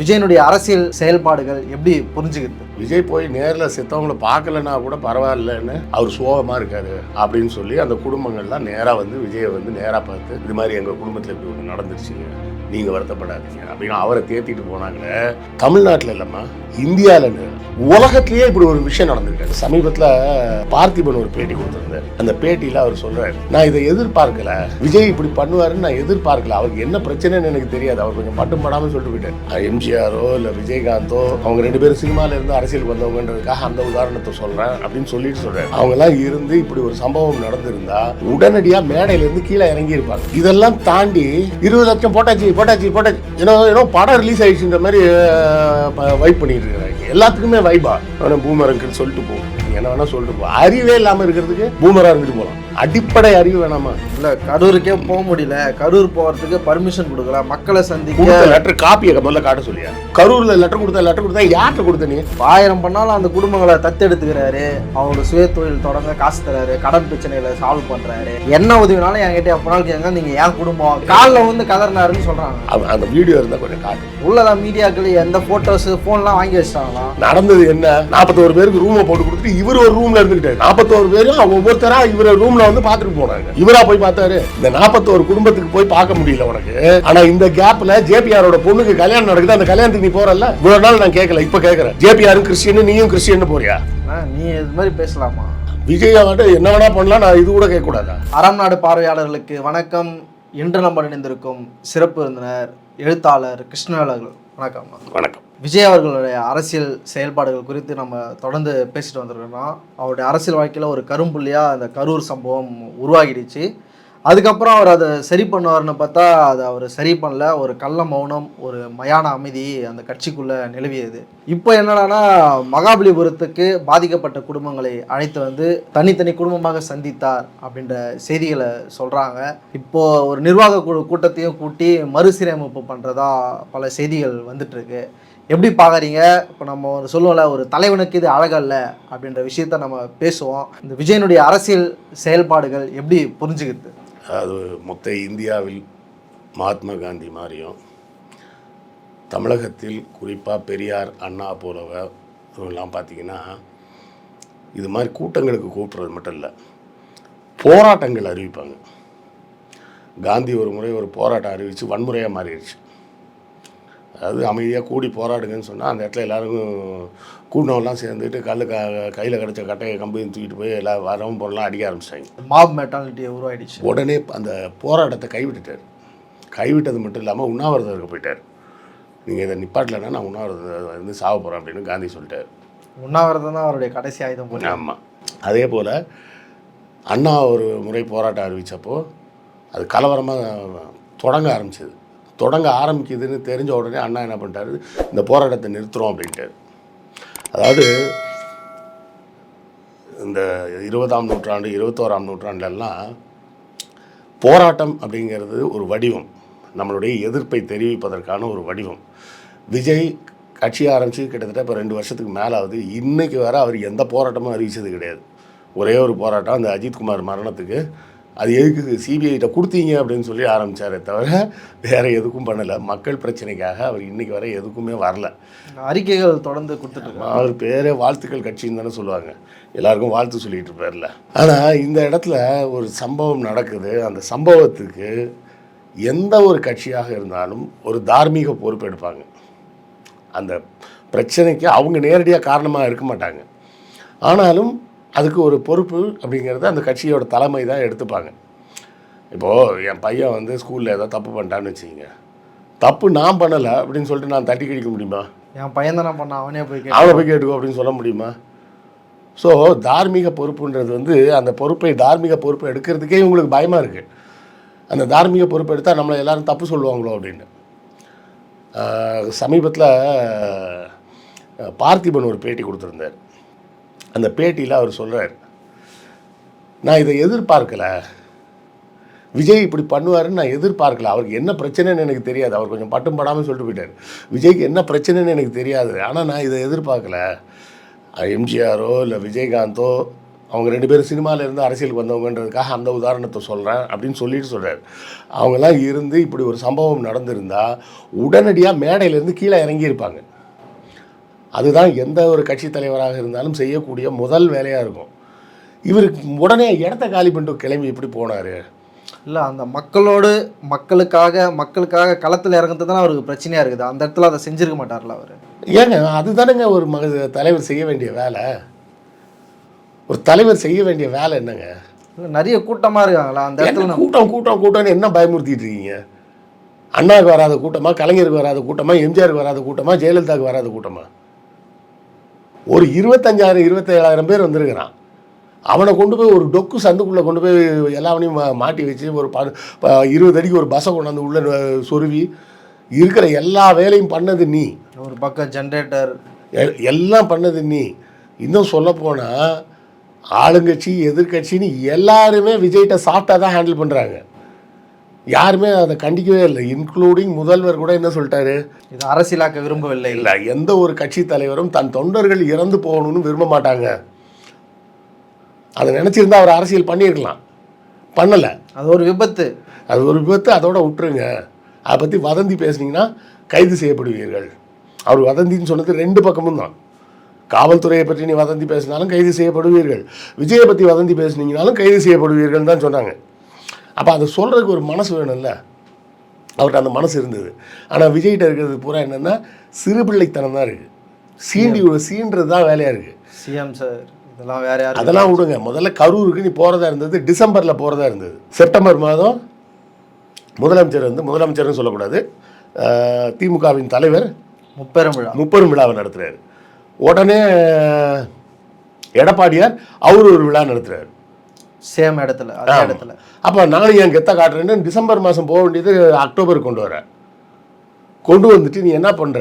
விஜயனுடைய அரசியல் செயல்பாடுகள் எப்படி புரிஞ்சுக்கிறது விஜய் போய் நேரில் செத்தவங்களை பார்க்கலன்னா கூட பரவாயில்லன்னு அவர் சோகமாக இருக்காரு அப்படின்னு சொல்லி அந்த குடும்பங்கள்லாம் நேராக வந்து விஜயை வந்து நேராக பார்த்து இது மாதிரி எங்கள் குடும்பத்தில் இப்படி ஒன்று நடந்துருச்சு. நீங்கள் வருத்தப்படாதீங்க. அப்படின்னு அவரை தேத்திட்டு போனாங்களே தமிழ்நாட்டில் இல்லைம்மா இந்தியாவில் உலகத்திலேயே இப்படி ஒரு விஷயம் நடந்திருக்காரு சமீபத்தில் பார்த்திபன் ஒரு பேட்டி கொடுத்துருந்தார். அந்த பேட்டியில் அவர் சொல்றாரு நான் இதை எதிர்பார்க்கல. விஜய் இப்படி பண்ணுவாருன்னு நான் எதிர்பார்க்கல. அவருக்கு என்ன பிரச்சனைன்னு எனக்கு தெரியாது. அவர் கொஞ்சம் பட்டும் படாமல் சொல்லிட்டு போயிட்டார். எம்ஜிஆரோ இல்லை விஜயகாந்தோ அவங்க ரெண்டு பேரும் சினிமாவில் இருந்து அரசியலுக்கு வந்தவங்கன்றதுக்காக அந்த உதாரணத்தை சொல்றேன் அப்படின்னு சொல்லிட்டு சொல்றாரு. அவங்கெல்லாம் இருந்து இப்படி ஒரு சம்பவம் நடந்திருந்தா உடனடியா மேடையில இருந்து கீழே இறங்கி இருப்பாங்க இதெல்லாம் தாண்டி இருபது லட்சம் போட்டாச்சு போட்டாச்சு போட்டாச்சு ஏன்னா ஏன்னா படம் ரிலீஸ் ஆயிடுச்சுன்ற மாதிரி வைப் பண்ணிட்டு இருக்காங்க. எல்லாத்துக்குமே வைபா அவனை பூமரங்கன்னு சொல்லிட்டு போ. என்ன வேணா சொல்லிட்டு போ. அறிவே இல்லாமல் இருக்கிறதுக்கு பூமரா இருந்துட்டு போகலாம் அடிப்படை அறிவு வேணாமா? இல்ல கரூருக்கே போக முடியல. கரூர் போறதுக்கு பர்மிஷன் கொடுக்கல. மக்களை சந்திக்க லெட்டர் காப்பியை முதல்ல காட்ட சொல்லியா? கரூர்ல லெட்டர் கொடுத்தா லெட்டர் கொடுத்தா யார்கிட்ட கொடுத்த நீ? ஆயிரம் பண்ணாலும் அந்த குடும்பங்களை தத்தெடுத்துக்கிறாரு. அவரோட சுய தொழில் தொடங்க காசு தராரு. கடன் பிரச்சனைகளை சால்வ் பண்றாரு. என்ன உதவினாலும் என்கிட்ட எப்பனாலும் கேங்க நீங்க என் குடும்பம். காலில் வந்து கதறினாருன்னு சொல்றாங்க. அந்த வீடியோ இருந்தா கொஞ்சம் காட்டு. உள்ளதான் மீடியாக்கள் எந்த போட்டோஸ் போன்லாம் வாங்கி வச்சிட்டாங்களாம் நடந்தது என்ன? நாற்பத்தோரு பேருக்கு ரூமை போட்டு கொடுத்துட்டு இவர் ஒரு ரூம்ல இருந்துகிட்டாரு. நாற்பத்தோரு பேரும் ஒவ்வொருத்தரா இவர ரூம்ல வந்து பார்த்துட்டு போனாங்க. இவரா போய் பார்த்தாரு இந்த நாற்பத்தோரு குடும்பத்துக்கு போய் பார்க்க முடியல உனக்கு. ஆனா இந்த கேப்ல ஜேபிஆரோட பொண்ணுக்கு கல்யாணம் நடக்குது அந்த கல்யாணத்துக்கு நீ போறல இவ்வளவு நாள் நான் கேட்கல இப்ப கேட்கறேன் ஜேபிஆரும் கிறிஸ்டியன் நீயும் கிறிஸ்டியன் போறியா? நீ இது மாதிரி பேசலாமா? விஜய் ஆகட்டும் என்ன வேணா பண்ணலாம் நான் இது கூட கேட்க கூடாதா அறம் நாடு பார்வையாளர்களுக்கு வணக்கம். இன்று நம்ம இணைந்திருக்கும் சிறப்பு விருந்தினர் எழுத்தாளர் கிருஷ்ணவேலர்கள் வணக்கம். வணக்கம். விஜய் அவர்களுடைய அரசியல் செயல்பாடுகள் குறித்து நம்ம தொடர்ந்து பேசிட்டு வந்திருக்கோம் அவருடைய அரசியல் வாழ்க்கையில் ஒரு கரும்புள்ளியாக அந்த கரூர் சம்பவம் உருவாகிடுச்சு. அதுக்கப்புறம் அவர் அதை சரி பண்ணுவார்னு பார்த்தா அதை அவர் சரி பண்ணல. ஒரு கள்ள மௌனம் ஒரு மயான அமைதி அந்த கட்சிக்குள்ளே நிலவியது. இப்போ என்னடான்னா மகாபலிபுரத்துக்கு பாதிக்கப்பட்ட குடும்பங்களை அழைத்து வந்து தனித்தனி குடும்பமாக சந்தித்தார் அப்படின்ற செய்திகளை சொல்கிறாங்க இப்போது ஒரு நிர்வாக குழு கூட்டத்தையும் கூட்டி மறுசீரமைப்பு பண்ணுறதா பல செய்திகள் வந்துட்டுருக்கு எப்படி பார்க்குறீங்க? இப்போ நம்ம ஒரு சொல்லுவோம்ல ஒரு தலைவனுக்கு இது அழகல்ல அப்படின்ற விஷயத்த நம்ம பேசுவோம். இந்த விஜயனுடைய அரசியல் செயல்பாடுகள் எப்படி புரிஞ்சுக்கிறது அது மொத்த இந்தியாவில் மகாத்மா காந்தி மாதிரியும் தமிழகத்தில் குறிப்பாக பெரியார் அண்ணா போலவ இவங்கெல்லாம் பார்த்தீங்கன்னா இது மாதிரி கூட்டங்களுக்கு கூப்பிட்றது மட்டும் இல்லை போராட்டங்கள் அறிவிப்பாங்க. காந்தி ஒரு முறை ஒரு போராட்டம் அறிவித்து வன்முறையாக மாறிடுச்சு. அதாவது அமைதியாக கூடி போராடுங்கன்னு சொன்னால் அந்த இடத்துல எல்லாரும் கூட்டம்லாம் சேர்ந்துட்டு கல் க கையில் கிடச்ச கட்டையை கம்பையும் தூக்கிட்டு போய் எல்லா வரவும் போனலாம் அடிக்க ஆரம்பிச்சிட்டாங்க. மாப் மெட்டாலிட்டியை உருவாயிடுச்சு. உடனே அந்த போராட்டத்தை கைவிட்டுட்டார். கைவிட்டது மட்டும் இல்லாமல் உண்ணாவிரதம் இருக்க போயிட்டார். நீங்கள் இதை நிப்பாட்டலைன்னா நான் உண்ணாவிரதம் வந்து சாவ போகிறேன் அப்படின்னு காந்தி சொல்லிட்டார். உண்ணாவிரதம் தான் அவருடைய கடைசி ஆயுதம் போல. ஆமாம் அதே போல் அண்ணா ஒரு முறை போராட்டம் அறிவித்தப்போ அது கலவரமாக தொடங்க ஆரம்பிச்சது. தொடங்க ஆரம்பிக்குதுன்னு தெரிஞ்ச உடனே அண்ணா என்ன பண்ணிட்டாரு இந்த போராட்டத்தை நிறுத்துறோம் அப்படின்ட்டு அதாவது இந்த இருபதாம் நூற்றாண்டு இருபத்தோராம் நூற்றாண்டுலலாம் போராட்டம் அப்படிங்கிறது ஒரு வடிவம். நம்மளுடைய எதிர்ப்பை தெரிவிப்பதற்கான ஒரு வடிவம். விஜய் கட்சி ஆரம்பித்து கிட்டத்தட்ட இப்போ ரெண்டு வருஷத்துக்கு மேலே ஆகுது இன்றைக்கி வர அவர் எந்த போராட்டமும் அறிவித்தது கிடையாது. ஒரே ஒரு போராட்டம் அந்த அஜித்குமார் மரணத்துக்கு அது எதுக்கு சிபிஐட்ட கொடுத்தீங்க அப்படின்னு சொல்லி ஆரம்பித்தாரே தவிர வேறு எதுக்கும் பண்ணலை. மக்கள் பிரச்சனைக்காக அவர் இன்னைக்கு வரை எதுக்குமே வரல. அறிக்கைகள் தொடர்ந்து கொடுத்துட்டு அவர் பேரே வாழ்த்துக்கள் கட்சின்னு தானே சொல்லுவாங்க. எல்லாருக்கும் வாழ்த்து சொல்லிட்டு இருப்பார்ல. ஆனால் இந்த இடத்துல ஒரு சம்பவம் நடக்குது. அந்த சம்பவத்துக்கு எந்த ஒரு கட்சியாக இருந்தாலும் ஒரு தார்மீக பொறுப்பு எடுப்பாங்க. அந்த பிரச்சனைக்கு அவங்க நேரடியாக காரணமாக இருக்க மாட்டாங்க. ஆனாலும் அதுக்கு ஒரு பொறுப்பு அப்படிங்கிறது அந்த கட்சியோட தலைமை தான் எடுத்துப்பாங்க. இப்போது என் பையன் வந்து ஸ்கூலில் ஏதோ தப்பு பண்ணிட்டான்னு வச்சுக்கோங்க. தப்பு நான் பண்ணலை அப்படின்னு சொல்லிட்டு நான் தட்டி கழிக்க முடியுமா? என் பையன் தானே பண்ண அவனே போய் அவனை போய் கேட்டுக்கோ அப்படின்னு சொல்ல முடியுமா? ஸோ தார்மீக பொறுப்புன்றது வந்து அந்த பொறுப்பை தார்மீக பொறுப்பை எடுக்கிறதுக்கே இவங்களுக்கு பயமாக இருக்குது அந்த தார்மீக பொறுப்பு எடுத்தால் நம்மளை எல்லாரும் தப்பு சொல்லுவாங்களோ அப்படின்னு. சமீபத்தில் பார்த்திபன் ஒரு பேட்டி கொடுத்துருந்தார். அந்த பேட்டியில் அவர் சொல்கிறார் நான் இதை எதிர்பார்க்கல. விஜய் இப்படி பண்ணுவாருன்னு நான் எதிர்பார்க்கல. அவருக்கு என்ன பிரச்சனைன்னு எனக்கு தெரியாது. அவர் கொஞ்சம் பட்டும் படாமல் சொல்லிட்டு போயிட்டார். விஜய்க்கு என்ன பிரச்சனைன்னு எனக்கு தெரியாது. ஆனால் நான் இதை எதிர்பார்க்கல. எம்ஜிஆரோ இல்லை விஜயகாந்தோ அவங்க ரெண்டு பேரும் சினிமாவில் இருந்து அரசியலுக்கு வந்தவங்கன்றதுக்காக அந்த உதாரணத்தை சொல்கிறேன் அப்படின்னு சொல்லிட்டு சொல்கிறார் அவங்கெல்லாம் இருந்து இப்படி ஒரு சம்பவம் நடந்திருந்தால் உடனடியாக மேடையிலேருந்து கீழே இறங்கியிருப்பாங்க. அதுதான் எந்த ஒரு கட்சி தலைவராக இருந்தாலும் செய்யக்கூடிய முதல் வேலையாக இருக்கும். இவருக்கு உடனே இடத்த காலி பண்ணிட்டு கிளம்பி எப்படி போனார்? இல்லை அந்த மக்களோடு மக்களுக்காக மக்களுக்காக களத்தில் இறங்குறது தான் அவருக்கு பிரச்சனையாக இருக்குது. அந்த இடத்துல அதை செஞ்சிருக்க மாட்டார்ல அவர்? ஏங்க அதுதானேங்க ஒரு மக தலைவர் செய்ய வேண்டிய வேலை? ஒரு தலைவர் செய்ய வேண்டிய வேலை என்னங்க? இல்லை நிறைய கூட்டமாக இருக்காங்களா அந்த இடத்துல கூட்டம் கூட்டம் கூட்டம்னு என்ன பயமுறுத்திட்டு இருக்கீங்க? அண்ணாவுக்கு வராத கூட்டமா கலைஞருக்கு வராத கூட்டமா எம்ஜிஆருக்கு வராத கூட்டமா ஜெயலலிதாவுக்கு வராத கூட்டமா? ஒரு இருபத்தஞ்சாயிரம் இருபத்தேழாயிரம் பேர் வந்திருக்கிறான். அவனை கொண்டு போய் ஒரு டொக்கு சந்துக்குள்ளே கொண்டு போய் எல்லாவனையும் மாட்டி வச்சு ஒரு ப இருபது அடிக்கு ஒரு பஸ்ஸை கொண்டாந்து உள்ள சொருவி இருக்கிற எல்லா வேலையும் பண்ணது நீ. ஒரு பக்கம் ஜென்ரேட்டர் எல்லாம் பண்ணது நீ. இன்னும் சொல்லப்போனால் ஆளுங்கட்சி எதிர்க்கட்சின்னு எல்லாருமே விஜய்கிட்ட சாஃப்டாக தான் ஹேண்டில் பண்ணுறாங்க யாருமே அதை கண்டிக்கவே இல்லை. இன்க்ளூடிங் முதல்வர் கூட என்ன சொல்லிட்டாரு? இது அரசியலாக்க விரும்பவில்லை. இல்லை எந்த ஒரு கட்சி தலைவரும் தன் தொண்டர்கள் இறந்து போகணும்னு விரும்ப மாட்டாங்க. அதை நினச்சிருந்தா அவர் அரசியல் பண்ணியிருக்கலாம். பண்ணலை. அது ஒரு விபத்து. அது ஒரு விபத்து அதோட விட்டுருங்க. அதை பற்றி வதந்தி பேசுனீங்கன்னா கைது செய்யப்படுவீர்கள். அவர் வதந்தின்னு சொன்னது ரெண்டு பக்கமும் தான். காவல்துறையை பற்றி நீ வதந்தி பேசினாலும் கைது செய்யப்படுவீர்கள். விஜயை பற்றி வதந்தி பேசுனீங்கனாலும் கைது செய்யப்படுவீர்கள் தான் சொன்னாங்க. அப்போ அதை சொல்கிறதுக்கு ஒரு மனசு வேணும்ல. அவர்கிட்ட அந்த மனசு இருந்தது. ஆனால் விஜய்கிட்ட இருக்கிறது பூரா என்னென்னா சிறுபிள்ளைத்தனம் தான் இருக்குது சீண்டி சீன்றது தான் வேலையாக இருக்குது சிஎம் சார் இதெல்லாம் வேற யாரும் அதெல்லாம் விடுங்க. முதல்ல கரூருக்கு நீ போகிறதா இருந்தது டிசம்பரில் போகிறதா இருந்தது. செப்டம்பர் மாதம் முதலமைச்சர் வந்து முதலமைச்சர்னு சொல்லக்கூடாது திமுகவின் தலைவர் முப்பெரும் விழா. முப்பெரும் விழாவை நடத்துகிறார் உடனே எடப்பாடியார் அவர் ஒரு விழா நடத்துகிறார் சேம் இடத்துல அதே இடத்துல. அப்போ நானும் என் கெத்த காட்டுறேன்னு டிசம்பர் மாதம் போக வேண்டியது அக்டோபர் கொண்டு வர. கொண்டு வந்துட்டு நீ என்ன பண்ணுற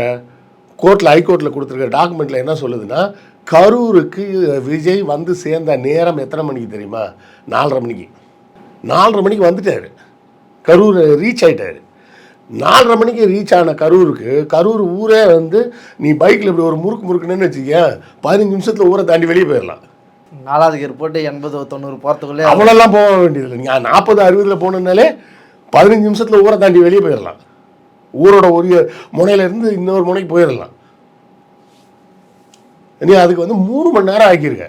கோர்ட்டில் ஹைகோர்ட்டில் கொடுத்துருக்க டாக்குமெண்ட்டில் என்ன சொல்லுதுன்னா கரூருக்கு விஜய் வந்து சேர்ந்த நேரம் எத்தனை மணிக்கு தெரியுமா? நாலரை மணிக்கு. நாலரை மணிக்கு வந்துட்டார். கரூர் ரீச் ஆயிட்டாரு. நாலரை மணிக்கு ரீச் ஆன கரூருக்கு கரூர் ஊரே வந்து நீ பைக்கில் இப்படி ஒரு முறுக்கு முறுக்குன்னு வச்சுக்க பதினஞ்சு நிமிஷத்தில் ஊரை தாண்டி வெளியே போயிடலாம் நாலாவது கியர் போட்டு எண்பது தொண்ணூறு போகிறதுக்குள்ளே அவ்வளோலாம் போக வேண்டியதில்லை. நீங்கள் நாற்பது அறுபதில் போனதுனாலே பதினஞ்சு நிமிஷத்தில் ஊரை தாண்டி வெளியே போயிடலாம். ஊரோட ஒரு முனையில இருந்து இன்னொரு முனைக்கு போயிடலாம். நீ அதுக்கு வந்து மூணு மணி நேரம் ஆக்கியிருக்க.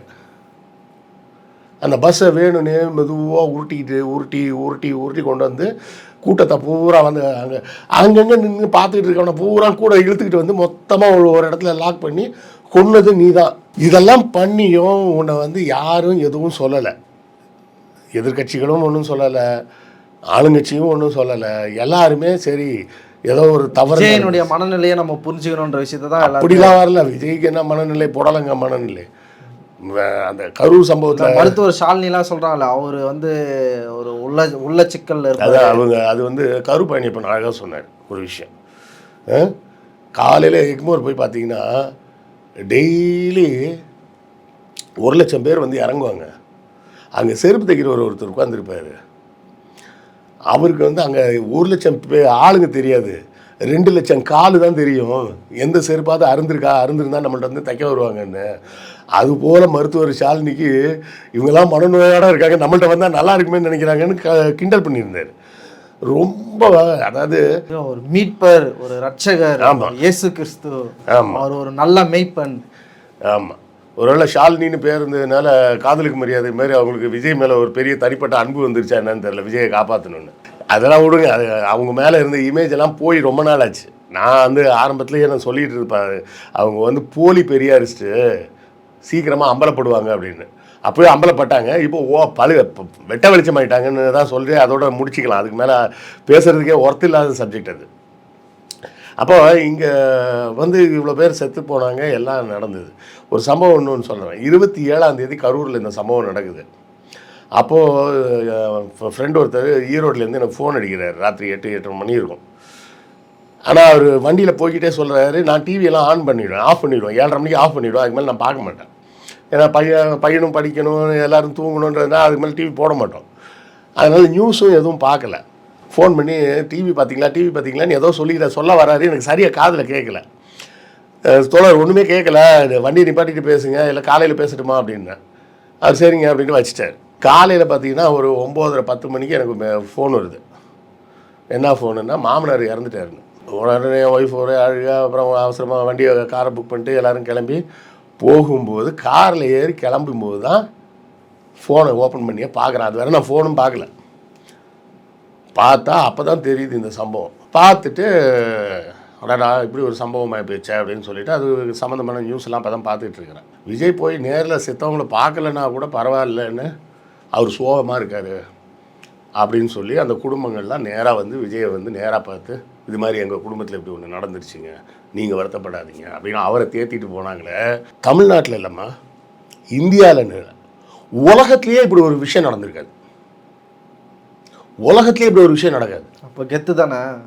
அந்த பஸ்ஸை வேணும்னே மெதுவாக உருட்டிக்கிட்டு உருட்டி உருட்டி உருட்டி கொண்டு வந்து கூட்டத்தை பூரா வந்து அங்கே அங்கங்கே நின்று பார்த்துக்கிட்டு இருக்கவனை பூரா கூட இழுத்துக்கிட்டு வந்து மொத்தமாக ஒரு ஒரு இடத்துல லாக் பண்ணி கொன்னது நீ தான் இதெல்லாம் பண்ணியும் உன்னை வந்து யாரும் எதுவும் சொல்லலை. எதிர்க்கட்சிகளும் ஒன்றும் சொல்லலை. ஆளுங்கட்சியும் ஒன்றும் சொல்லலை. எல்லாருமே சரி ஏதோ ஒரு தவறு விஜயனுடைய மனநிலையை நம்ம புரிஞ்சுக்கணுன்ற விஷயத்தை தான் அப்படிலாம் வரல. விஜய்க்கு என்ன மனநிலை? புடலங்க மனநிலை. அந்த கரூர் சம்பவத்தில் மருத்துவர் ஷாலினிலாம் சொல்றாங்கல்ல அவர் வந்து ஒரு உள்ள உள்ள சிக்கல்ல இருப்பாரு. அதான் அவங்க அது வந்து கரு பயணிப்பன் அழகாக சொன்னார் ஒரு விஷயம். காலையில் எக்மோர் போய் பார்த்தீங்கன்னா டெய்லி ஒரு லட்சம் பேர் வந்து இறங்குவாங்க. அங்கே செருப்பு தைக்கிறவர் ஒருத்தர் உட்காந்துருப்பார் அவருக்கு வந்து அங்கே ஒரு லட்சம் பேர் ஆளுங்க தெரியாது. ரெண்டு லட்சம் காலு தான் தெரியும். எந்த செருப்பாவது அருந்திருக்கா அருந்திருந்தா நம்மள்ட்ட வந்து தைக்க வருவாங்கன்னு. அதுபோல் மருத்துவர் ஷாலினிக்கு இவங்கெல்லாம் மனநோயோடு இருக்காங்க. நம்மள்ட்ட வந்தால் நல்லா இருக்குமே நினைக்கிறாங்கன்னு க கிண்டல் பண்ணியிருந்தார். ரொம்ப அதாவது ஒரு மீட்பர் ஒரு ரட்சகர் ஆமா. இயேசு கிறிஸ்து. ஆமாம் அவர் ஒரு நல்ல மெய்ப்பன் ஆமாம் ஒருவேளை ஷாலினின்னு பேர் இருந்ததுனால காதலுக்கு மரியாதை மாதிரி அவங்களுக்கு விஜய் மேலே ஒரு பெரிய தனிப்பட்ட அன்பு வந்துருச்சா என்னன்னு தெரியல. விஜயை காப்பாற்றணும்னு அதெல்லாம் விடுங்க. அது அவங்க மேலே இருந்த இமேஜ் எல்லாம் போய் ரொம்ப நாள் ஆச்சு நான் வந்து ஆரம்பத்துலேயே நான் சொல்லிட்டு இருப்பேன். அவங்க வந்து போலி பெரியாரிஸ்ட்டு சீக்கிரமாக அம்பலப்படுவாங்க அப்படின்னு. அப்போயே அம்பலப்பட்டாங்க. இப்போ ஓ பழு வெட்ட வெளிச்சம் ஆயிட்டாங்கன்னு தான் சொல்லி அதோட முடிச்சிக்கலாம். அதுக்கு மேலே பேசுகிறதுக்கே ஒர்த்து இல்லாத சப்ஜெக்ட் அது. அப்போ இங்கே வந்து இவ்வளோ பேர் செத்து போனாங்க எல்லாம் நடந்தது. ஒரு சம்பவம் ஒன்றுன்னு சொல்கிறேன் இருபத்தி ஏழாம் தேதி கரூரில் இந்த சம்பவம் நடக்குது. அப்போது ஃப்ரெண்டு ஒருத்தர் ஈரோட்லேருந்து எனக்கு ஃபோன் அடிக்கிறார். ராத்திரி எட்டு எட்டு மணி இருக்கும். ஆனால் அவர் வண்டியில் போய்கிட்டே சொல்கிறாரு நான் டிவியெல்லாம் ஆன் பண்ணிவிடுவேன் ஆஃப் பண்ணிவிடுவேன் ஏழரை மணிக்கு ஆஃப் பண்ணிவிடுவேன் அதுக்கு மேலே நான் பார்க்க மாட்டேன். ஏன்னா பையன் பையனும் படிக்கணும் எல்லோரும் தூங்கணுன்றதுனா அதுக்கு மேலே டிவி போட மாட்டோம். அதனால் நியூஸும் எதுவும் பார்க்கல. ஃபோன் பண்ணி டிவி பார்த்தீங்களா? டிவி பார்த்தீங்களான்னு ஏதோ சொல்லிக்கிற சொல்ல வராரு. எனக்கு சரியாக காதில் கேட்கல. தோழர் ஒன்றுமே கேட்கல. வண்டி நிப்பாட்டிட்டு பேசுங்க. இல்லை காலையில் பேசட்டுமா? அப்படின்னேன். அது சரிங்க. அப்படின்னு வச்சுட்டார். காலையில் பார்த்தீங்கன்னா ஒரு ஒம்போதரை பத்து மணிக்கு எனக்கு ஃபோன் வருது. என்ன ஃபோனுன்னா மாமனார் இறந்துட்டாருன்னு. உடனே ஒய்ஃப் ஒரு அழுகா அப்புறம் அவசரமாக வண்டியை காரை புக் பண்ணிட்டு எல்லாரும் கிளம்பி போகும்போது காரில் ஏறி கிளம்பும்போது தான் ஃபோனை ஓப்பன் பண்ணியே பார்க்குறேன். அது வேற நான் ஃபோனும் பார்க்கல. பார்த்தா அப்போ தான் தெரியுது இந்த சம்பவம். பார்த்துட்டு அடடா இப்படி ஒரு சம்பவமாக ஆகிப்போச்சே அப்படின்னு சொல்லிட்டு அது சம்மந்தமான நியூஸ்லாம் இப்போ தான் பார்த்துட்டு இருக்கிறேன். விஜய் போய் நேரில் செத்தவங்கள பார்க்கலன்னா கூட பரவாயில்லன்னு அவர் சோகமாக இருக்கார் அப்படின்னு சொல்லி அந்த குடும்பங்கள்லாம் நேராக வந்து விஜயை வந்து நேராக பார்த்து இது மாதிரி எங்கள் குடும்பத்தில் இப்படி ஒன்று நடந்துருச்சுங்க. நீங்கள் வருத்தப்படாதீங்க. அப்படின்னு அவரை தேத்திட்டு போனாங்களே. தமிழ்நாட்டில் இல்லைம்மா இந்தியாவில் உலகத்திலேயே இப்படி ஒரு விஷயம் நடந்திருக்காது. உலகத்திலேயே இப்படி ஒரு விஷயம் நடக்காது. அப்போ கெத்து தானே?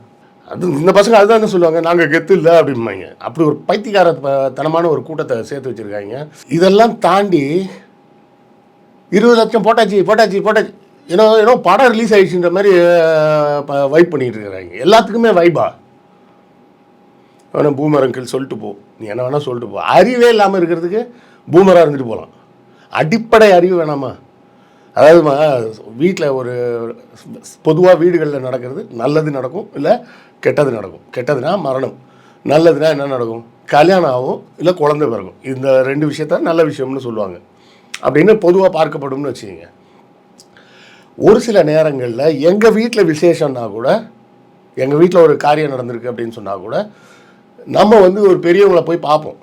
அது இந்த பசங்க அதுதான் சொல்லுவாங்க நாங்கள் கெத்து இல்லை அப்படிம்பாங்க. அப்படி ஒரு பைத்தியக்கார ப- தனமான ஒரு கூட்டத்தை சேர்த்து வச்சுருக்காங்க. இதெல்லாம் தாண்டி இருபது லட்சம் போட்டாச்சு போட்டாச்சு போட்டாச்சு. ஏன்னா ஏன்னா படம் ரிலீஸ் ஆயிடுச்சுன்ற மாதிரி வைப் பண்ணிகிட்டு இருக்கிறாங்க. எல்லாத்துக்குமே வைபா வேணா பூமர் அங்கிள் சொல்லிட்டு போ. நீ என்ன வேணால் சொல்லிட்டு போ. அறிவே இல்லாமல் இருக்கிறதுக்கு பூமராக இருந்துட்டு போகலாம் அடிப்படை அறிவு வேணாமா? அதாவதுமா வீட்டில் ஒரு பொதுவாக வீடுகளில் நடக்கிறது நல்லது நடக்கும் இல்லை கெட்டது நடக்கும். கெட்டதுனா மரணம். நல்லதுனா என்ன நடக்கும்? கல்யாணம் ஆகும் இல்லை குழந்தை பிறகும் இந்த ரெண்டு விஷயத்த நல்ல விஷயம்னு சொல்லுவாங்க. அப்படின்னு பொதுவாக பார்க்கப்படும்னு வச்சுக்கோங்க. ஒரு சில நேரங்களில் எங்கள் வீட்டில் விசேஷம்னா கூட எங்கள் வீட்டில் ஒரு காரியம் நடந்திருக்கு அப்படின்னு சொன்னால் கூட நம்ம வந்து ஒரு பெரியவங்களை போய் பார்ப்போம்.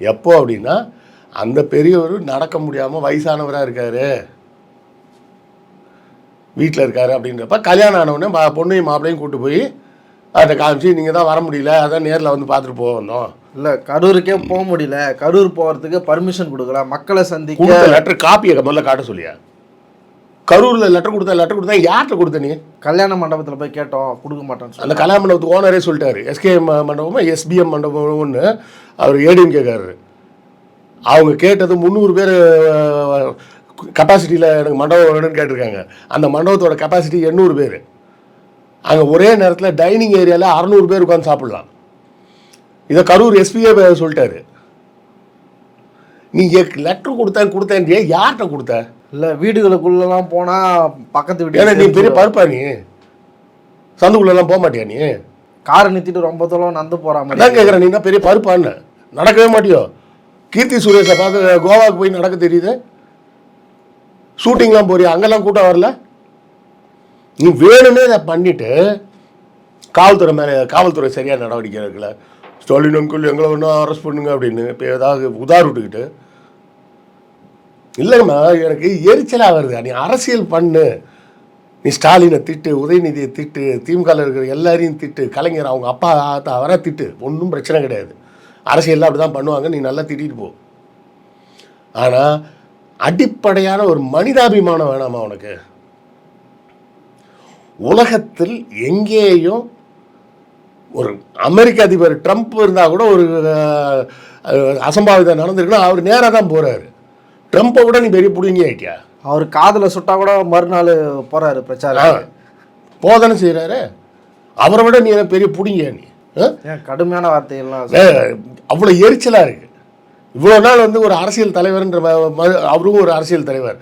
எப்போ அப்படின்னா அந்த பெரியவர் நடக்க முடியாமல் வயசானவராக இருக்காரு. வீட்டில் இருக்காரு அப்படின்றப்ப கல்யாணம் ஆனவுடனே பொண்ணையும் மாப்பிளையும் கூட்டு போய் அதை காமிச்சு நீங்கள் தான் வர முடியல அதான் நேரில் வந்து பார்த்துட்டு போக வந்தோம். இல்லை கரூருக்கே போக முடியல. கரூர் போகிறதுக்கு பர்மிஷன் கொடுக்கல. மக்களை சந்திக்க லெட்டர் காப்பியை முதல்ல காட்ட சொல்லியா? கரூரில் லெட்டர் கொடுத்தா லெட்டர் கொடுத்தா யார்கிட்ட கொடுத்த நீ? கல்யாண மண்டபத்தில் போய் கேட்டோம் கொடுக்க சொல்லி அந்த கல்யாண மண்டபத்துக்கு ஓனரே சொல்லிட்டாரு. எஸ்கேஎம் மண்டபமா எஸ்பிஎம் மண்டபம் ஒன்று அவர் ஏடிஎம் கேட்காரு அவங்க கேட்டது முந்நூறு பேர் கெப்பாசிட்டியில் எனக்கு மண்டபம் வேணும்னு கேட்டிருக்காங்க. அந்த மண்டபத்தோட கெப்பாசிட்டி எண்ணூறு பேர். அங்கே ஒரே நேரத்தில் டைனிங் ஏரியாவில் அறநூறு பேர் உட்காந்து சாப்பிட்லாம். இதை கரூர் எஸ்பியே சொல்லிட்டாரு. நீ லெட்டர் கொடுத்தேன் கொடுத்தேன் யார்கிட்ட கொடுத்த? இல்லை வீடுகளுக்குள்ளலாம் போனால் பக்கத்து ஏன்னா நீ பெரிய பருப்பா நீ? சந்துக்குள்ளெல்லாம் போக மாட்டியா நீ? காரை நிறுத்திட்டு ரொம்ப தூரம் நடந்து போகிற மாதிரி. கேட்குறேன் நீ என்ன பெரிய பருப்பான்னு? நடக்கவே மாட்டியோ? கீர்த்தி சுரேஷை பார்த்து கோவாவுக்கு போய் நடக்க தெரியுது. ஷூட்டிங்லாம் போறியா? அங்கெல்லாம் கூட்டம் வரல? நீ வேணுமே இதை பண்ணிட்டு காவல்துறை மேலே காவல்துறை சரியாக நடவடிக்கை எடுக்கல. ஸ்டாலின் அங்கிள் எங்களை ஒன்றா அரெஸ்ட் பண்ணுங்க அப்படின்னு இப்போ ஏதாவது உதார் விட்டுக்கிட்டு இல்லைங்கம்மா எனக்கு எரிச்சலாக வருது. நீ அரசியல் பண்ணு. நீ ஸ்டாலினை திட்டு உதயநிதியை திட்டு திமுகவில் இருக்கிற எல்லாரையும் திட்டு கலைஞர் அவங்க அப்பா ஆத்தா அவரை திட்டு. ஒன்றும் பிரச்சனை கிடையாது. அரசியல்லாம் அப்படி தான் பண்ணுவாங்க. நீ நல்லா திட்டிட்டு போ. ஆனால் அடிப்படையான ஒரு மனிதாபிமானம் வேணாமா உனக்கு? உலகத்தில் எங்கேயும் ஒரு அமெரிக்க அதிபர் ட்ரம்ப் இருந்தால் கூட ஒரு அசம்பாவிதம் நடந்திருக்குன்னா அவர் நேராக தான் போகிறாரு ட்ரம்ப்பை விட நீ பெரிய புடுங்கி ஆயிட்டியா? அவர் காதில் சுட்டா கூட மறுநாள் போகிறாரு பிரச்சாரம். போதானே செய்கிறாரு அவரை விட நீ என்ன பெரிய புடிங்க நீ? கடுமையான வார்த்தைகள்லாம் அவ்வளோ எரிச்சலாக இருக்கு. இவ்வளோ நாள் வந்து ஒரு அரசியல் தலைவர்ன்ற அவரும் ஒரு அரசியல் தலைவர்.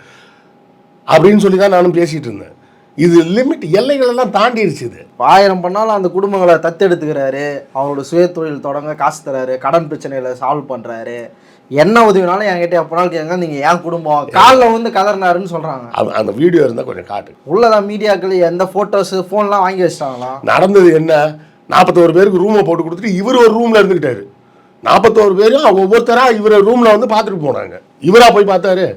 அப்படின்னு சொல்லி தான் நானும் பேசிகிட்டு இருந்தேன். இது லிமிட் எல்லைகளெல்லாம் தாண்டிடுச்சு இது. ஆயிரம் பண்ணாலும் அந்த குடும்பங்களை தத்தெடுத்துக்கிறாரு. அவரோட சுய தொழில் தொடங்க காசு தராரு. கடன் பிரச்சனைகளை சால்வ் பண்றாரு. என்ன உதவினாலும் என்கிட்ட எப்போனாலும் கேங்க நீங்க என் குடும்பம். காலில் வந்து கதறினாருன்னு சொல்றாங்க. அவ- அந்த வீடியோ இருந்தால் கொஞ்சம் காட்டு. உள்ளதான் மீடியாக்கள் எந்த போட்டோஸ் ஃபோன்லாம் வாங்கி வச்சிட்டாங்களாம் நடந்தது என்ன? நாற்பத்தோரு பேருக்கு ரூமை போட்டு கொடுத்துட்டு இவர் ஒரு ரூமில் இருந்துக்கிட்டாரு நாற்பத்தோரு பேரும் ஒவ்வொருத்தராக இவர் ரூமில் வந்து பார்த்துட்டு போனாங்க. இவரா போய் பார்த்தாரு.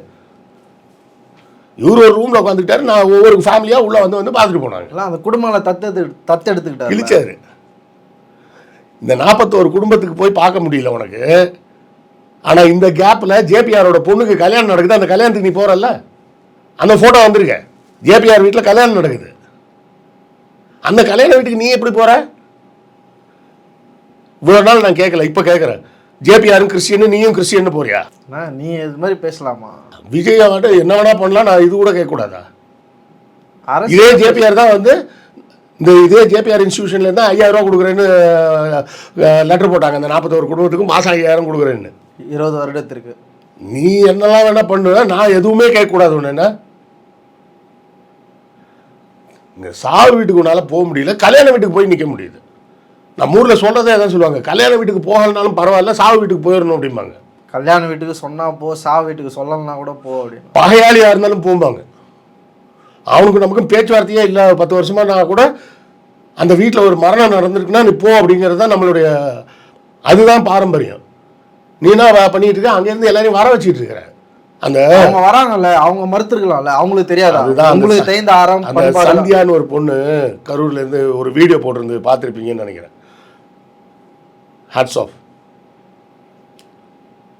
இவர் ஒரு ரூமில் உட்காந்துக்கிட்டாரு நான் ஒவ்வொரு ஃபேமிலியாக உள்ளே வந்து வந்து பார்த்துட்டு போனாங்க அந்த குடும்பங்களை தத்தெடு தத்தெடுத்துக்கிட்டாரு. கிழிச்சாரு. இந்த நாற்பத்தோரு குடும்பத்துக்கு போய் பார்க்க முடியல உனக்கு. ஆனால் இந்த கேப்பில் ஜேபிஆரோட பொண்ணுக்கு கல்யாணம் நடக்குது. அந்த கல்யாணத்துக்கு நீ போகிறல்ல அந்த ஃபோட்டோ வந்திருக்க. ஜேபிஆர் வீட்டில் கல்யாணம் நடக்குது. அந்த கல்யாண வீட்டுக்கு நீ எப்படி போற? இவ்வளோ நாள் நான் கேட்கல இப்போ கேட்குறேன் ஜேபிஆரும் கிறிஸ்டியனு நீயும் கிறிஸ்டியன்னு போறியா? நீ இது மாதிரி பேசலாமா? விஜய் ஆகட்டும் என்ன வேணா பண்ணலாம் நான் இது கூட கேட்கக்கூடாதா? இதே ஜேபிஆர் தான் வந்து இந்த இதே ஜேபிஆர் இன்ஸ்டியூஷன்ல இருந்து ஐயாயிரம் ரூபா கொடுக்குறேன்னு லெட்டர் போட்டாங்க. அந்த நாற்பத்தோரு குடும்பத்துக்கு மாதம் ஐயாயிரம் கொடுக்குறேன்னு. இருபது வருடத்திற்கு. நீ என்னெல்லாம் வேணா பண்ணுவ நான் எதுவுமே கேட்கக்கூடாது ஒன்று என்ன? இங்கே சாவு வீட்டுக்கு உன்னால போக முடியல கல்யாண வீட்டுக்கு போய் நிற்க முடியுது. நம்ம ஊரில் சொல்கிறதே அதான் சொல்லுவாங்க. கல்யாண வீட்டுக்கு போகலனாலும் பரவாயில்ல சாவு வீட்டுக்கு போயிடணும் அப்படிம்பாங்க. கல்யாண வீட்டுக்கு சொன்னா போ சா வீட்டுக்கு சொல்லலைன்னா கூட போ அப்படின்னு பகையாளியாக இருந்தாலும் போம்பாங்க. அவனுக்கு நமக்கும் பேச்சுவார்த்தையே இல்லை. பத்து வருஷமா நான் கூட அந்த வீட்டில் ஒரு மரணம் நடந்திருக்குன்னா நீ போ அப்படிங்கிறது தான் நம்மளுடைய அதுதான் பாரம்பரியம். நீனா பண்ணிட்டு இருக்க அங்கேருந்து எல்லாரையும் வர வச்சிட்டு இருக்கிற. அந்த அவங்க வராங்கல்ல அவங்க மறுத்துருக்கலாம்ல அவங்களுக்கு தெரியாதா? அதுதான் ச- தெரிந்த அந்த சந்தியான்னு ஒரு பொண்ணு கரூர்ல இருந்து ஒரு வீடியோ போட்டிருந்து பார்த்துருப்பீங்கன்னு நினைக்கிறேன். ஹாட்ஸ் ஆஃப்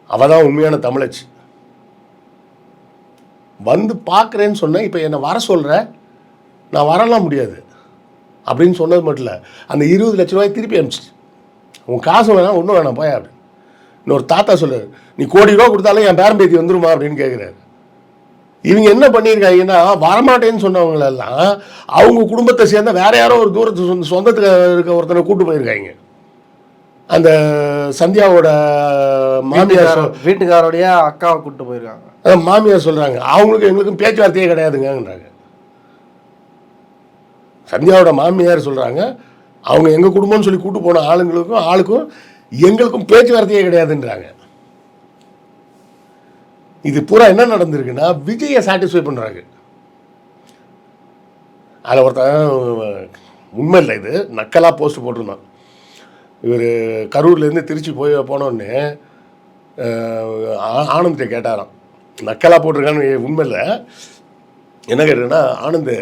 அவ தான் உண்மையான தமிழச்சு. வந்து பார்க்குறேன்னு சொன்னேன் இப்போ என்னை வர சொல்கிற நான் வரலாம் முடியாது. அப்படின்னு சொன்னது மட்டும் இல்லை அந்த இருபது லட்ச ரூபாய் திருப்பி அனுப்பிச்சிட்டு உன் காசு வேணாம் ஒன்றும் வேணாம் போய் அப்படின்னு இன்னொரு தாத்தா சொல்லு நீ கோடி ரூபா கொடுத்தாலும் என் பேரம்பேத்தி வந்துருமா? அப்படின்னு கேட்குறாரு இவங்க என்ன பண்ணியிருக்காங்கன்னா வரமாட்டேன்னு சொன்னவங்களெல்லாம் அவங்க குடும்பத்தை சேர்ந்த வேற யாரோ ஒரு தூரத்து சொந்த சொந்தத்தில் இருக்க ஒருத்தனை கூட்டு போயிருக்காங்க. அந்த சந்தியாவோட மாமியார் வீட்டுக்காரோடைய அக்காவை கூட்டு போயிருக்காங்க. மாமியார் சொல்றாங்க. அவங்களுக்கு எங்களுக்கும் பேச்சுவார்த்தையே கிடையாதுங்கன்றாங்க. சந்தியாவோட மாமியார் சொல்றாங்க. அவங்க எங்க குடும்பம்னு சொல்லி கூட்டு போன ஆளுங்களுக்கும் ஆளுக்கும் எங்களுக்கும் பேச்சுவார்த்தையே கிடையாதுன்றாங்க. இது பூரா என்ன நடந்திருக்குன்னா விஜயை சாட்டிஸ்ஃபை பண்றாங்க. அதில் ஒருத்தன் உண்மை இல்லை இது. நக்கலாக போஸ்ட் போட்டிருந்தான். இவர் கரூர்லேருந்து திருச்சி போய் போனோடனே ஆனந்த்கிட்ட கேட்டாராம். நக்கலாக போட்டிருக்கான்னு உண்மை இல்லை என்ன கேட்டேன்னா ஆனந்த்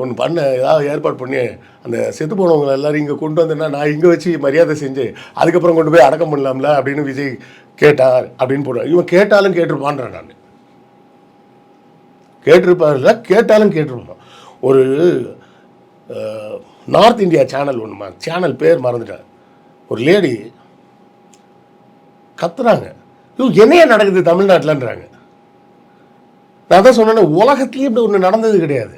ஒன்று பண்ண ஏதாவது ஏற்பாடு பண்ணி அந்த செத்து போனவங்க எல்லாரும் இங்கே கொண்டு வந்தேன்னா நான் இங்கே வச்சு மரியாதை செஞ்சு அதுக்கப்புறம் கொண்டு போய் அடக்கம் பண்ணலாம்ல அப்படின்னு விஜய் கேட்டார் அப்படின்னு போடுறார் இவன் கேட்டாலும் கேட்டிருப்பான்றேன் நான். கேட்டிருப்பார்ல கேட்டாலும் கேட்டிருப்பான். ஒரு நார்த் இந்தியா சேனல் ஒன்றுமா சேனல் பேர் மறந்துட்டேன். ஒரு லேடி கத்துறாங்க. ஐயோ என்னைய நடக்குது தமிழ்நாட்டிலன்றாங்க. நான் தான் சொன்னேன் உலகத்திலேயே இப்படி ஒன்று நடந்தது கிடையாது.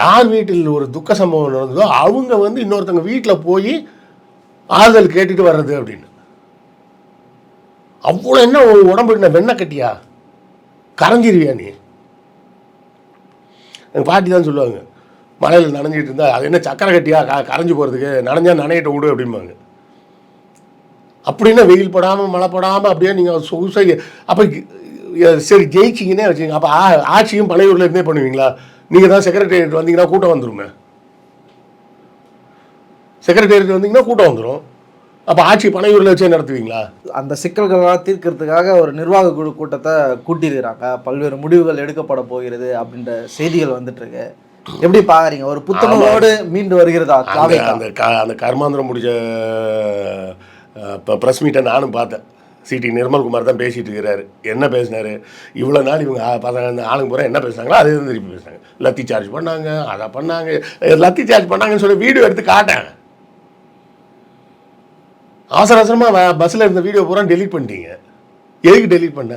யார் வீட்டில் ஒரு துக்க சம்பவம் நடந்ததோ அவங்க வந்து இன்னொருத்தவங்க வீட்டில் போய் ஆறுதல் கேட்டுட்டு வர்றது அப்படின்னு. அவ்வளோ என்ன உடம்பு என்ன வெண்ணை கட்டியா? கரைஞ்சிருவியா நீ? எங்கள் பாட்டி தான் சொல்லுவாங்க மழையில் நனைஞ்சிட்டு இருந்தால் அது என்ன சக்கரை கட்டியா? க கரைஞ்சி போகிறதுக்கு நனைஞ்சா நனையிட்ட விடு அப்படிம்பாங்க. அப்படின்னா வெயில் படாமல் மழை படாமல் அப்படியே நீங்கள் சொகுசை அப்போ சரி ஜெயிச்சிங்கன்னே வச்சுங்க அப்போ ஆ ஆட்சியும் பழையூரில் இருந்தே பண்ணுவீங்களா? நீங்கள் தான் செக்ரட்டேரியட் வந்தீங்கன்னா கூட்டம் வந்துருமே. செக்ரட்டேரியட் வந்தீங்கன்னா கூட்டம் வந்துடும் அப்போ ஆட்சி பனையூரில் வச்சே நடத்துவீங்களா? அந்த சிக்கல்கள்லாம் தீர்க்கறதுக்காக ஒரு நிர்வாக குழு கூட்டத்தை கூட்டியிருக்கிறாங்க. பல்வேறு முடிவுகள் எடுக்கப்பட போகிறது அப்படின்ற செய்திகள் வந்துட்டுருக்கு. எப்படி பாக்குறீங்க? ஒரு புத்துணர்வோடு மீண்டு வருகிறதா அந்த? அந்த அந்த கர்மாந்திரம் முடிச்ச இப்போ ப்ரெஸ் மீட்டை நானும் பார்த்தேன். சிடி நிர்மல்குமார் தான் பேசிட்டு இருக்கிறாரு. என்ன பேசினாரு? இவ்வளோ நாள் இவங்க பசங்க இந்த ஆளுங்க பூரா என்ன பேசுனாங்களோ அதே தான் திருப்பி பேசுனாங்க லத்தி சார்ஜ் பண்ணாங்க அதை பண்ணாங்க. லத்தி சார்ஜ் பண்ணாங்கன்னு சொல்லி வீடியோ எடுத்து காட்டேன் அவசர அவசரமாக பஸ்ஸில் இருந்த வீடியோ பூரா டெலீட் பண்ணிட்டீங்க. எதுக்கு டெலீட் பண்ண?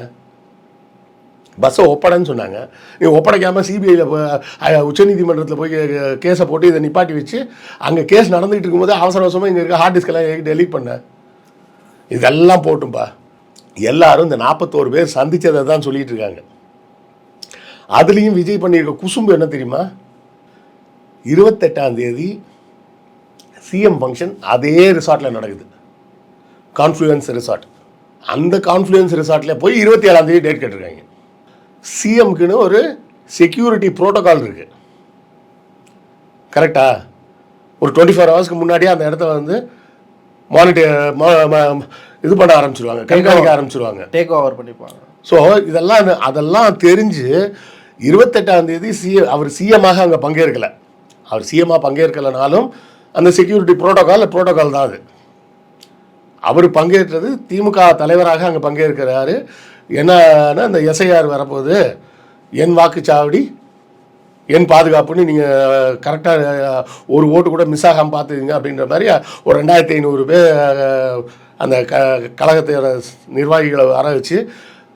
பஸ்ஸை ஒப்படைன்னு சொன்னாங்க. நீ ஒப்படைக்காமல் சிபிஐயில் உச்சநீதிமன்றத்தில் போய் கேஸை போட்டு இதை நிப்பாட்டி வச்சு அங்கே கேஸ் நடந்துகிட்டு இருக்கும்போது அவசர அவசரமாக இங்கே இருக்க ஹார்ட் டிஸ்கெல்லாம் டெலீட் பண்ண. இதெல்லாம் போட்டும்பா. எல்லாரும் இந்த நாற்பத்தோரு பேர் சந்தித்ததை தான் சொல்லிட்டு இருக்காங்க. அதுலேயும் விஜய் பண்ணியிருக்க குசும்பு என்ன தெரியுமா? இருபத்தெட்டாம் தேதி சிஎம் ஃபங்க்ஷன் அதே ரிசார்ட்டில் நடக்குது. கான்ஃப்ளூயன்ஸ் ரிசார்ட் அந்த கான்ஃப்ளூயன்ஸ் ரிசார்ட்டில் போய் இருபத்தி ஏழாம் தேதி டேட் கேட்டிருக்காங்க. சிஎம்க்குன்னு ஒரு செக்யூரிட்டி ப்ரோட்டோகால் இருக்கு. கரெக்டா ஒரு டுவெண்ட்டி ஃபோர் ஹவர்ஸ்க்கு முன்னாடியே அந்த இடத்த வந்து மானிட்டர் இது பண்ண ஆரம்பிச்சிருவாங்க கண்காணிக்க ஆரம்பிச்சிருவாங்க. டேக் ஓவர் பண்ணிப்பாங்க. ஸோ இதெல்லாம் அதெல்லாம் தெரிஞ்சு இருபத்தெட்டாம் தேதி சிஎ அவர் சிஎம்மாக அங்கே பங்கேற்கலை. அவர் சிஎம்மாக பங்கேற்கலைனாலும் அந்த செக்யூரிட்டி ப்ரோட்டோகால் ப்ரோட்டோகால் தான் அது. அவர் பங்கேற்றது திமுக தலைவராக அங்கே பங்கேற்கிறாரு. என்னன்னா இந்த எஸ்ஐஆர் வரப்போகுது என் வாக்குச்சாவடி என் பாதுகாப்புன்னு நீங்கள் கரெக்டாக ஒரு ஓட்டு கூட மிஸ் ஆகாமல் பார்த்துக்குங்க அப்படின்ற மாதிரி ஒரு ரெண்டாயிரத்தி ஐநூறு பேர் அந்த க கழகத்தோட நிர்வாகிகளை வர வச்சு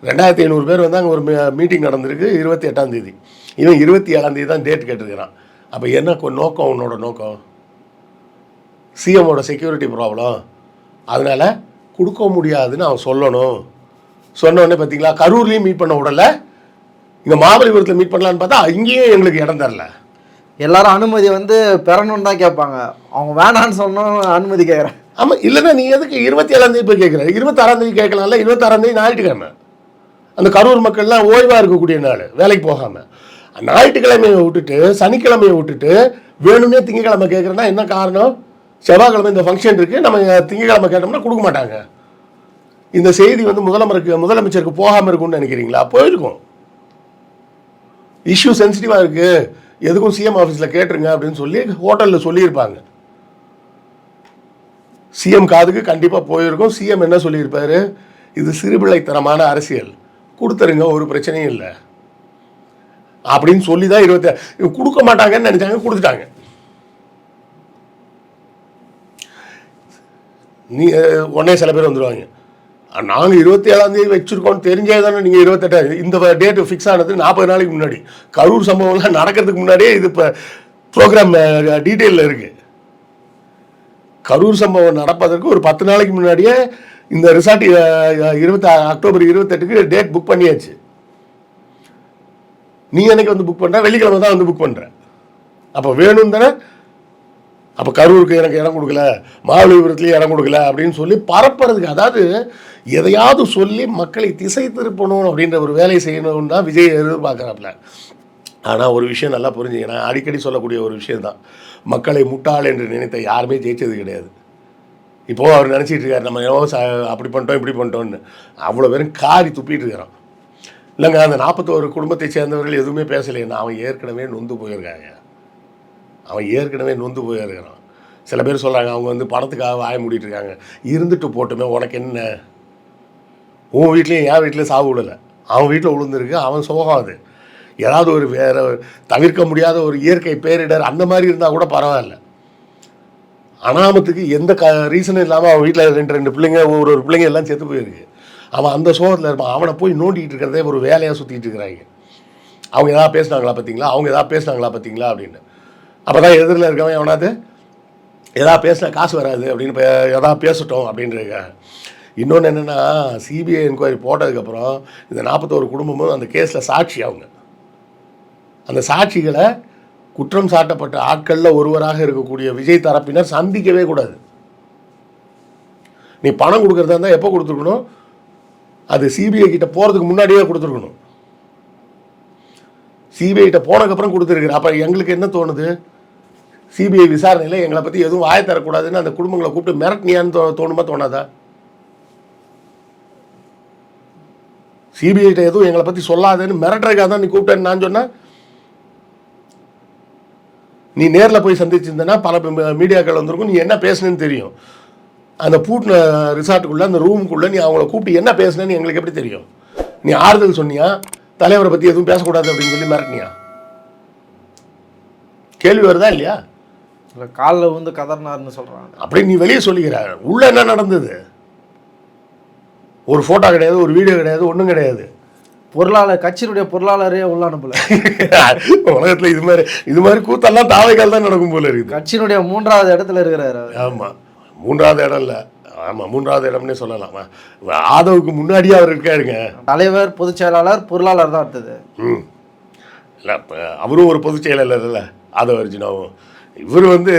ரெண்டாயிரத்தி ஐநூறு பேர் வந்து அங்கே ஒரு மீட்டிங் நடந்திருக்கு இருபத்தி எட்டாம் தேதி. இவன் இருபத்தி ஏழாம் தேதி தான் டேட் கேட்டிருக்கிறான். அப்போ என்ன நோக்கம் உன்னோட நோக்கம்? சிஎம்மோட செக்யூரிட்டி ப்ராப்ளம் அதனால் கொடுக்க முடியாதுன்னு அவன் சொல்லணும். சொன்ன உடனே பார்த்தீங்களா கரூர்லேயும் மீட் பண்ண விடல. இங்கே மாமல்லபுரத்தில் மீட் பண்ணலான்னு பார்த்தா அங்கேயும் எங்களுக்கு இடம் தரல. எல்லாரும் அனுமதி வந்து பெறணும்னு தான் கேட்பாங்க. அவங்க வேணான்னு சொன்னோம் அனுமதி கேட்குறேன். ஆமாம் இல்லைன்னா நீ எதுக்கு இருபத்தி ஏழாம் தேதி போய் கேட்குற? இருபத்தாறாம் தேதி கேட்கலாம்ல இருபத்தாறாம் தேதி ஞாயிற்றுக்கிழமை. அந்த கரூர் மக்கள்லாம் ஓய்வாக இருக்கக்கூடிய நாள் வேலைக்கு போகாமல் ஞாயிற்றுக்கிழமையை விட்டுட்டு சனிக்கிழமையை விட்டுட்டு வேணும்னே திங்கக்கிழமை கேட்குறேன்னா என்ன காரணம்? செவ்வாய்க்கிழமை இந்த ஃபங்க்ஷன் இருக்குது நம்ம திங்கக்கிழமை கேட்டோம்னா கொடுக்க மாட்டாங்க. இந்த செய்தி வந்து முதலமைச்சருக்கு முதலமைச்சருக்கு போகாமல் இருக்கும்னு நினைக்கிறீங்களா? போயிருக்கும். இஷ்யூ சென்சிட்டிவாக இருக்குது எதுக்கும் சிஎம் ஆஃபீஸில் கேட்டுருங்க அப்படின்னு சொல்லி ஹோட்டலில் சொல்லியிருப்பாங்க. சிஎம் காதுக்கு கண்டிப்பாக போயிருக்கும். சிஎம் என்ன சொல்லியிருப்பாரு? இது சிறுபிள்ளைத்தனமான அரசியல். கொடுத்துருங்க ஒரு பிரச்சனையும் இல்லை. அப்படின்னு சொல்லி தான் இருபத்தி கொடுக்க மாட்டாங்கன்னு நினைச்சாங்க கொடுத்துட்டாங்க. நீ உடனே சில பேர் வந்துடுவாங்க நாங்கள் இருபத்தி ஏழாம் தேதி வச்சிருக்கோம் தெரிஞ்சே தானே நீங்கள் இருபத்தெட்டாம் இந்த டேட்டு ஃபிக்ஸ் ஆனது நாற்பது நாளைக்கு முன்னாடி. கரூர் சம்பவம்லாம் நடக்கிறதுக்கு முன்னாடியே இது இப்போ ப்ரோக்ராம் டீட்டெயிலில் இருக்குது கரூர் சம்பவம் நடப்பதற்கு ஒரு பத்து நாளைக்கு முன்னாடியே இந்த ரிசார்ட் இருபத்தி அக்டோபர் இருபத்தெட்டுக்கு டேட் புக் பண்ணியாச்சு. நீ எனக்கு வந்து புக் பண்ணுற வெள்ளிக்கிழமை தான் வந்து புக் பண்ணுற அப்போ வேணும் தானே அப்போ கரூருக்கு எனக்கு இடம் கொடுக்கல மாமல்லபுரத்துலேயும் இடம் கொடுக்கல அப்படின்னு சொல்லி பரப்புறதுக்கு அதாவது எதையாவது சொல்லி மக்களை திசை திருப்பணும் அப்படின்ற ஒரு வேலையை செய்யணும்னு தான் விஜய் எதிர்பார்க்குறாப்புல. ஆனால் ஒரு விஷயம் நல்லா புரிஞ்சுங்க அடிக்கடி சொல்லக்கூடிய ஒரு விஷயம் தான் மக்களை முட்டாள் என்று நினைத்த யாருமே ஜெயிச்சது கிடையாது. இப்போது அவர் நினச்சிட்டு இருக்காரு நம்ம எவ்வளோ ச அப்படி பண்ணிட்டோம் இப்படி பண்ணிட்டோம்னு. அவ்வளோ பேரும் காரி துப்பிட்டு இருக்கிறோம் இல்லைங்க அந்த நாற்பத்தோரு குடும்பத்தை சேர்ந்தவர்கள் எதுவுமே பேசலைன்னா அவன் ஏற்கனவே நொந்து போயிருக்காங்க. அவன் ஏற்கனவே நொந்து போயிருக்கிறான் சில பேர் சொல்கிறாங்க அவங்க வந்து பணத்துக்காக வாய மூடிட்டு இருக்காங்க. இருந்துட்டு போட்டுமே உனக்கு என்ன? உன் வீட்லேயும் என் வீட்லேயும் சாவு விடலை. அவன் வீட்டில் விழுந்துருக்கு அவன் சோகம் அது. ஏதாவது ஒரு வேற தவிர்க்க முடியாத ஒரு இயற்கை பேரிடர் அந்த மாதிரி இருந்தால் கூட பரவாயில்ல. அனாமத்துக்கு எந்த க ரீசனும் இல்லாமல் அவன் வீட்டில் ரெண்டு ரெண்டு பிள்ளைங்க ஒரு ஒரு பிள்ளைங்க எல்லாம் செத்து போயிருக்கு. அவன் அந்த சோகத்தில் இருப்பான். அவனை போய் நோண்டிகிட்டு இருக்கிறதே ஒரு வேலையாக சுற்றிட்டு இருக்கிறாங்க. அவங்க எதாவது பேசுனாங்களா பார்த்தீங்களா அவங்க எதாவது பேசுனாங்களா பார்த்தீங்களா அப்படின்னு. அப்போ தான் எதிரில் இருக்கவன் எவனாவது எதா பேசினா காசு வராது அப்படின்னு எதா பேசட்டும் அப்படின்றாங்க. இன்னொன்று என்னென்னா சிபிஐ என்கொயரி போட்டதுக்கப்புறம் இந்த நாற்பத்தோரு குடும்பமும் அந்த கேஸில் சாட்சி அவங்க. அந்த சாட்சிகளை குற்றம் சாட்டப்பட்ட ஆட்களில் ஒருவராக இருக்கக்கூடிய விஜய் தரப்பினர் சந்திக்கவே கூடாது. நீ பணம் கொடுக்குறதா இருந்தால் எப்போ கொடுத்துருக்கணும்? அது சிபிஐ கிட்ட போகிறதுக்கு முன்னாடியே கொடுத்துருக்கணும். சிபிஐ கிட்ட போனதுக்கப்புறம் கொடுத்துருக்குற அப்போ எங்களுக்கு என்ன தோணுது? சிபிஐ விசாரணையில் எங்களை பற்றி எதுவும் வாய தரக்கூடாதுன்னு அந்த குடும்பங்களை கூப்பிட்டு மிரட்டினியான்னு தோ தோணுமா தோணாதா? சிபிஐட்ட எதுவும் எங்களை பற்றி சொல்லாதேன்னு மிரட்டுறதுக்காக தான் நீ கூப்பிட்டேன்னு நான் சொன்னேன் நீ நேரில் போய் சந்திச்சிருந்தேன்னா பல மீடியாக்கள் வந்திருக்கும் நீ என்ன பேசுனேன்னு தெரியும். அந்த பூட்டின ரிசார்ட்டுக்குள்ளே அந்த ரூமுக்குள்ளே நீ அவங்கள கூப்பிட்டு என்ன பேசுனேன்னு எங்களுக்கு எப்படி தெரியும்? நீ ஆறுதல் சொன்னியா? தலைவரை பற்றி எதுவும் பேசக்கூடாது அப்படின்னு சொல்லி மிரட்டினியா? கேள்வி வருதா இல்லையா? இல்லை காலில் வந்து கதர்னார்னு சொல்கிறாங்க அப்படி நீ வெளியே சொல்லிக்கிற உள்ள என்ன நடந்தது? ஒரு ஃபோட்டோ கிடையாது ஒரு வீடியோ கிடையாது ஒன்றும் கிடையாது. பொருளாளர் கட்சியினுடைய பொருளாளரே உள்ள அனுப்பல. உலகத்தில் இது மாதிரி இது மாதிரி கூத்தெல்லாம் தாவைக்கால் தான் நடக்கும் போல இருக்குது. கட்சியினுடைய மூன்றாவது இடத்துல இருக்கிறாரு ஆமாம் மூன்றாவது இடம் இல்லை. ஆமாம் மூன்றாவது இடம்னே சொல்லலாம். ஆதவுக்கு முன்னாடியே அவர் இருக்காருங்க. தலைவர் பொதுச் செயலாளர் பொருளாளர் தான் அடுத்தது. ம். இல்லை அவரும் ஒரு பொதுச் செயலாளர் இல்லை. ஆதவ அர்ஜுனாவும். இவர் வந்து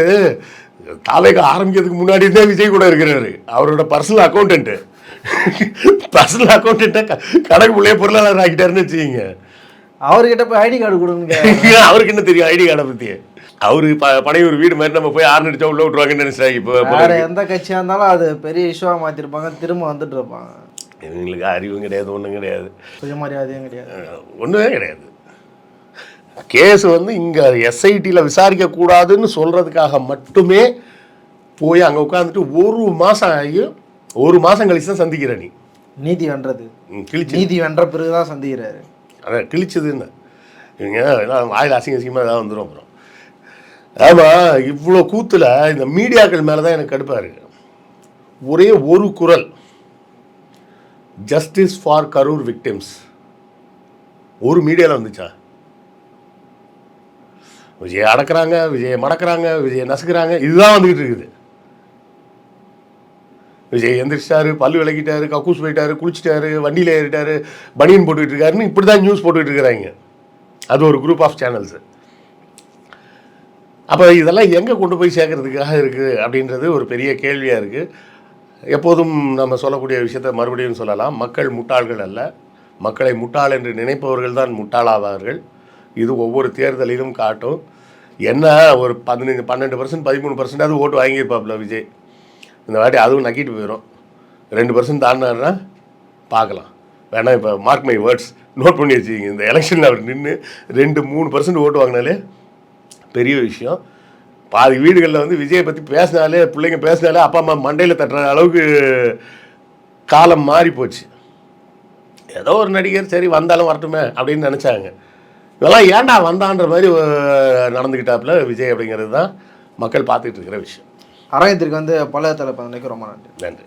தாவேக ஆரம்பிக்கிறதுக்கு முன்னாடி தான் விஜய் கூட இருக்கிறாரு. அவரோட பர்சனல் அக்கௌண்டன்ட்டு பர்சனல் அக்கௌண்டன்ட்டை கணக்கு பிள்ளைய பொருளாளர் ஆக்கிட்டாருன்னு வச்சுக்கிங்க. அவர்கிட்ட போய் ஐடி கார்டு கொடுங்க. அவருக்கு என்ன தெரியும் ஐடி கார்டை பற்றி அவரு ப பனையூர் வீடு மாதிரி நம்ம போய் ஆறு அடிச்சா உள்ள விட்டுருவாங்கன்னு நினைச்சாங்க இப்போ வேற எந்த கட்சியா இருந்தாலும் அது பெரிய இஷ்யூவா மாத்திருப்பாங்க திரும்ப வந்துட்டு இருப்பாங்க. இவங்களுக்கு அறிவும் கிடையாது ஒன்றும் கிடையாது. சுயமரியாதையும் கிடையாது. ஒன்றுமே கிடையாது. கேஸ் வந்து இங்கே எஸ்ஐடியில் விசாரிக்கக்கூடாதுன்னு சொல்கிறதுக்காக மட்டுமே போய் அங்கே உட்காந்துட்டு ஒரு மாதம் ஆகி ஒரு மாதம் கழிச்சு தான் சந்திக்கிற நீ. நீதி வென்றது. கிழிச்சு. நீதி வென்ற பிறகுதான் சந்திக்கிறாரு. அதான் கிழிச்சதுன்னு. இவங்க வாயில் அசிங்க அசிங்கமாக ஏதாவது வந்துடும் அப்புறம். ஆமாம் இவ்வளோ கூத்தில் இந்த மீடியாக்கள் மேலே தான் எனக்கு கடுப்பாக இருக்கு. ஒரே ஒரு குரல். ஜஸ்டிஸ் ஃபார் கரூர் விக்டிம்ஸ் ஒரு மீடியாவில் வந்துச்சா? விஜயை அடக்கிறாங்க விஜயை மடக்கிறாங்க விஜயை நசுக்கிறாங்க. இதுதான் வந்துக்கிட்டு இருக்குது. விஜய் எந்திரிச்சிட்டாரு பல்லு விளக்கிட்டாரு கக்கூஸ் போயிட்டாரு குளிச்சிட்டாரு வண்டியில் ஏறிட்டாரு பனியன் போட்டுக்கிட்டு இருக்காருன்னு இப்படி தான் நியூஸ் போட்டுக்கிட்டு இருக்கிறாங்க. அது ஒரு குரூப் ஆஃப் சேனல்ஸு அப்போ இதெல்லாம் எங்கே கொண்டு போய் சேர்க்கறதுக்காக இருக்குது அப்படின்றது ஒரு பெரிய கேள்வியாக இருக்குது எப்போதும் நம்ம சொல்லக்கூடிய விஷயத்தை மறுபடியும் சொல்லலாம். மக்கள் முட்டாள்கள் அல்ல. மக்களை முட்டாள் என்று நினைப்பவர்கள் தான் முட்டாளாவார்கள். இது ஒவ்வொரு தேர்தலிலும் காட்டும். என்ன ஒரு பதினஞ்சு பன்னெண்டு பர்சன்ட் பதிமூணு பர்சன்டாவது ஓட்டு வாங்கியிருப்பாப்புல விஜய். இந்த வாட்டி அதுவும் நக்கிட்டு போயிடும் ரெண்டு பர்சன்ட் தாண்டினாருன்னா பார்க்கலாம். வேணா இப்போ மார்க் மை வேர்ட்ஸ் நோட் பண்ணி வச்சுக்கிங்க. இந்த எலெக்ஷனில் அவர் நின்று ரெண்டு மூணு பர்சன்ட் ஓட்டு வாங்கினாலே பெரிய விஷயம். பாதி வீடுகளில் வந்து விஜயை பற்றி பேசினாலே பிள்ளைங்க பேசினாலே அப்பா அம்மா மண்டையில் தட்டுற அளவுக்கு காலம் மாறி போச்சு ஏதோ ஒரு நடிகர் சரி வந்தாலும் வரட்டுமே அப்படின்னு நினச்சாங்க. இதெல்லாம் ஏன்டா வந்தான்ற மாதிரி நடந்துக்கிட்டாப்புல விஜய் அப்படிங்கிறது தான் மக்கள் பார்த்துட்டு இருக்கிற விஷயம். அரங்கத்திற்கு வந்து பல தலைப்பதனைக்கு ரொம்ப நன்றி. நன்றி.